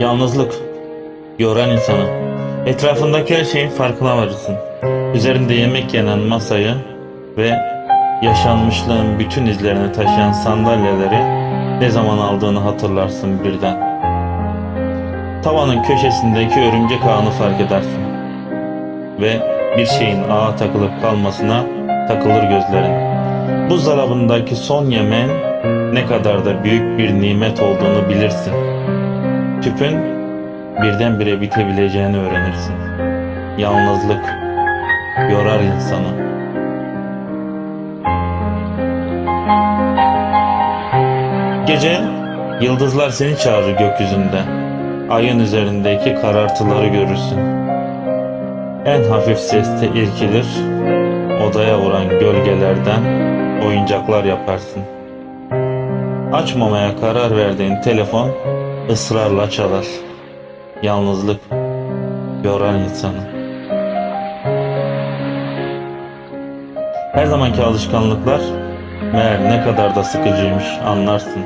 Yalnızlık yoran insanı. Etrafındaki her şeyin farkına varırsın. Üzerinde yemek yenen masayı ve yaşanmışlığın bütün izlerini taşıyan sandalyeleri ne zaman aldığını hatırlarsın birden. Tavanın köşesindeki örümcek ağını fark edersin. Ve bir şeyin ağa takılıp kalmasına takılır gözlerin. Buzdolabındaki son yemeğin ne kadar da büyük bir nimet olduğunu bilirsin. Tüpün birdenbire bitebileceğini öğrenirsin. Yalnızlık yorar insanı. Gece yıldızlar seni çağırır gökyüzünde. Ayın üzerindeki karartıları görürsün. En hafif seste irkilir, odaya vuran gölgelerden oyuncaklar yaparsın. Açmamaya karar verdiğin telefon ısrarla çalar. Yalnızlık yoran insanı. Her zamanki alışkanlıklar meğer ne kadar da sıkıcıymış anlarsın.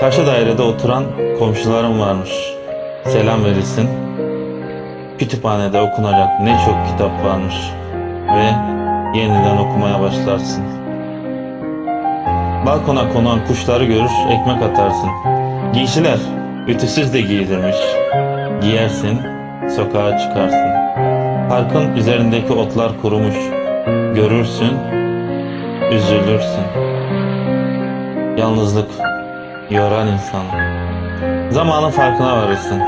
Karşı dairede oturan komşularım varmış. Selam verirsin. Kütüphanede okunacak ne çok kitap varmış ve yeniden okumaya başlarsın. Balkona konan kuşları görür, ekmek atarsın. Giysiler ütüsüz de giydirmiş. Giyersin, sokağa çıkarsın. Parkın üzerindeki otlar kurumuş. Görürsün, üzülürsün. Yalnızlık yoran insanı. Zamanın farkına varırsın.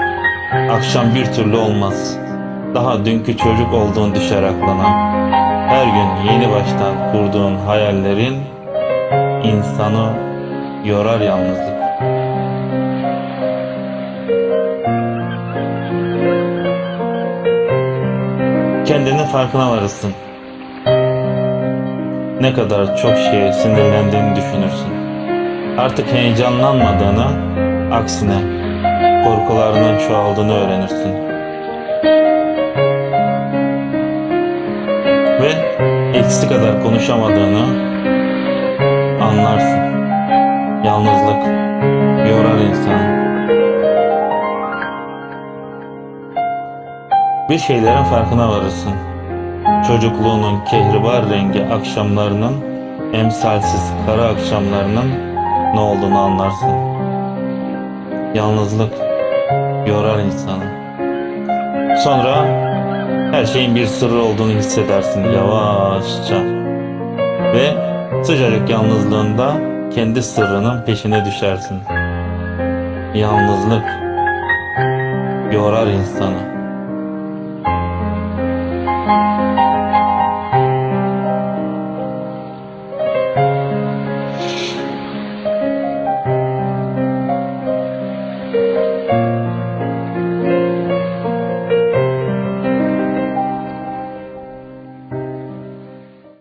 Akşam bir türlü olmaz. Daha dünkü çocuk olduğun düşer aklına. Her gün yeni baştan kurduğun hayallerin insanı yorar yalnızlık. Kendinin farkına varırsın. Ne kadar çok şeye sinirlendiğini düşünürsün. Artık heyecanlanmadığını, aksine korkularının çoğaldığını öğrenirsin. Ve eskisi kadar konuşamadığını anlarsın. Yalnızlık Bir şeylerin farkına varırsın. Çocukluğunun kehribar rengi akşamlarının, emsalsiz kara akşamlarının ne olduğunu anlarsın. Yalnızlık yorar insanı. Sonra her şeyin bir sırrı olduğunu hissedersin yavaşça. Ve sıcacık yalnızlığında kendi sırrının peşine düşersin. Yalnızlık yorar insanı. Thank you.